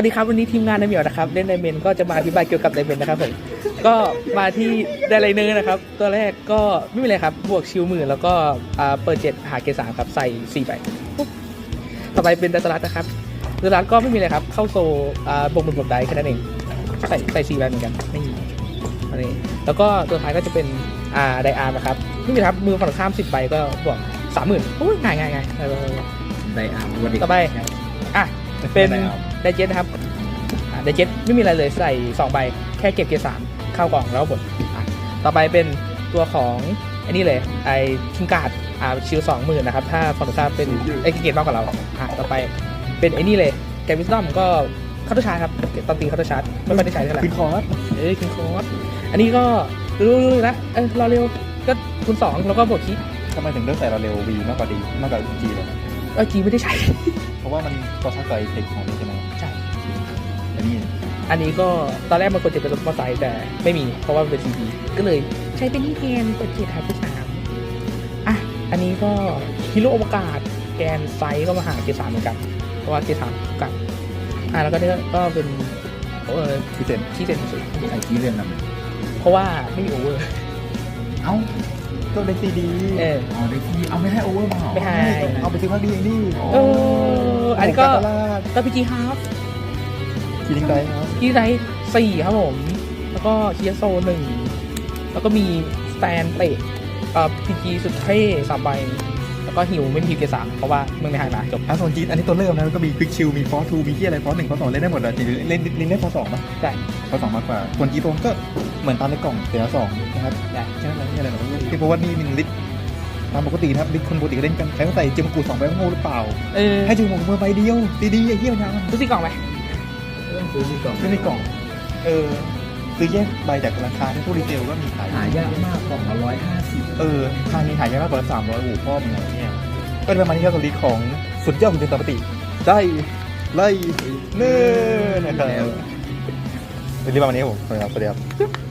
วัสดีครับวันนี้ทีมงานในเหมียวนะครับเล่นไดเมนก็จะมาอธิบายเกี่ยวกับไดเมนนะครับผมก็มาที่ไดไลเนอร์นะครับตัวแรกก็ไม่มีอะไรครับบวกชิลหมื่นแล้วก็อ่าเปิดเจ็ดหาเกรดสามครับใส่สี่ใบปุ๊บต่อไปเป็นดัตลัสนะครับดัตลัสก็ไม่มีอะไรครับเข้าโซอ่าบวกหมื่นบวกได้แค่นั้นเองใส่ใส่สี่ใบเหมือนกันไม่มีอันนี้แล้วก็ตัวท้ายก็จะเป็นอ่าไดอาร์นะครับไม่มีครับมือฝั่งข้ามสิบใบก็บวกสามหมื่นโอ้ยง่ายง่ายง่ายไปไปไปไปไดอาร์วันเด็กต่อไปอะเป็น ไดเจ็ตนะครับอะไดเจ็ตไม่มีอะไรเลยใส่สองใบแค่เก็บเกียร์สามเข้ากล่องแล้วก็บดอะต่อไปเป็นตัวของไอ้นี่เลยไอ้คิงการ์ดอ่าชิลสองหมื่นนะครับ ถ้าฟอร์ตซ่าเป็นไอ้เกียร์มากกว่าเราอะต่อไปเป็นไอ้นี่เลยแกวิสดอมก็เคาน์เตอร์ชาร์จครับตอนตีเคาน์เตอร์ชาร์จไม่ค่อยได้ใช้เท่าไหร่คุณคอร์สเอ้ยคิงคอร์สอันนี้ก็รู้ๆนะเออรอเร็วก็คูณสองแล้วก็บวกคิทำไมถึงเลือกใส่เราเร็ววีมากกว่าดีมากกว่าจีเลยเออจีไม่ได้ใช้ เพราะว่ามันตัวชักไกเทคของนี่ใช่ไหมใช่ อันนี้อันนี้ก็ตอนแรกมันควรจะเป็นรถมอเตอร์ไซค์แต่ไม่มีเพราะว่ามันเป็นซีดีก็เลยใช้เป็นที่แกนเปิดเกียร์หายไปสามอะอันนี้ก็ฮิโรอวกาศแกนไซส์ก็มาหาเกียร์สามเหมือนกันเพราะว่าเกียร์สามกัดอะแล้วก็เนี่ยก็เป็นเออพิเศษที่เซ็นสุดไอ้ที่เรียนนเพราะว่าไม่มีโอเวอร์ำเอ้าก็ได้ซีดีเอออ๋อได้ซีเอาไม่ให้โอเวอร์มาไม่ให้เอาไปซื้อพักดีเองดิเอออันนี้ก็ตลาดก็พีจีฮาร์ฟ คีลิงไดครับ ที่ไซส์สี่ครับผม แล้วก็เคียโซหนึ่ง แล้วก็มีสแตนเตะเอ่อพีจีสุดเท่สามใบ แล้วก็หิวไม่มีฮิวเกียร์สามเพราะว่าเมืองในหายมาจบอะส่วนจีนอันนี้ตัวเริ่มนะก็มีควิกชิลมีฟอร์ทูมีที่อะไรฟอร์หนึ่งฟอร์สองเล่นได้หมดเลยจริงๆเล่นเล่นได้ฟอร์สองปะได้ฟอร์สองมากกว่าส่วนจีโตนก็เหมือนตามในกล่องเสียสองนะครับได้แค่นั้นไม่มีอะไรหรอกคือเพราะว่านี่มันลิตตามปกตินะครับลิตคนปกติก็เล่นกันใครก็ใส่เจมกูสองใบก็โง่หรือเปล่า เออให้จูงมือใบเดียวดีๆไอ้เหี้ยมันยังซื้อสี่กล่องไหม ซื้อที่กล่องไม่ในกล่อง เออซื้อแยกใบจากราคาที่พวกรีเทลก็มีขายหายากมากกล่องละร้อยห้าสิบเออทางนี้หายากมากกว่าสามร้อยอู่พ่อมึงอะไรเนี่ยก็เป็นประมาณนี้ครับตัวลิตของสุดยอดคุณเจนตามปกติได้ไล่เนิ่นนะครับเป็นรีบประมาณนี้ครับผมสวัสดีครับสวัสดีครับ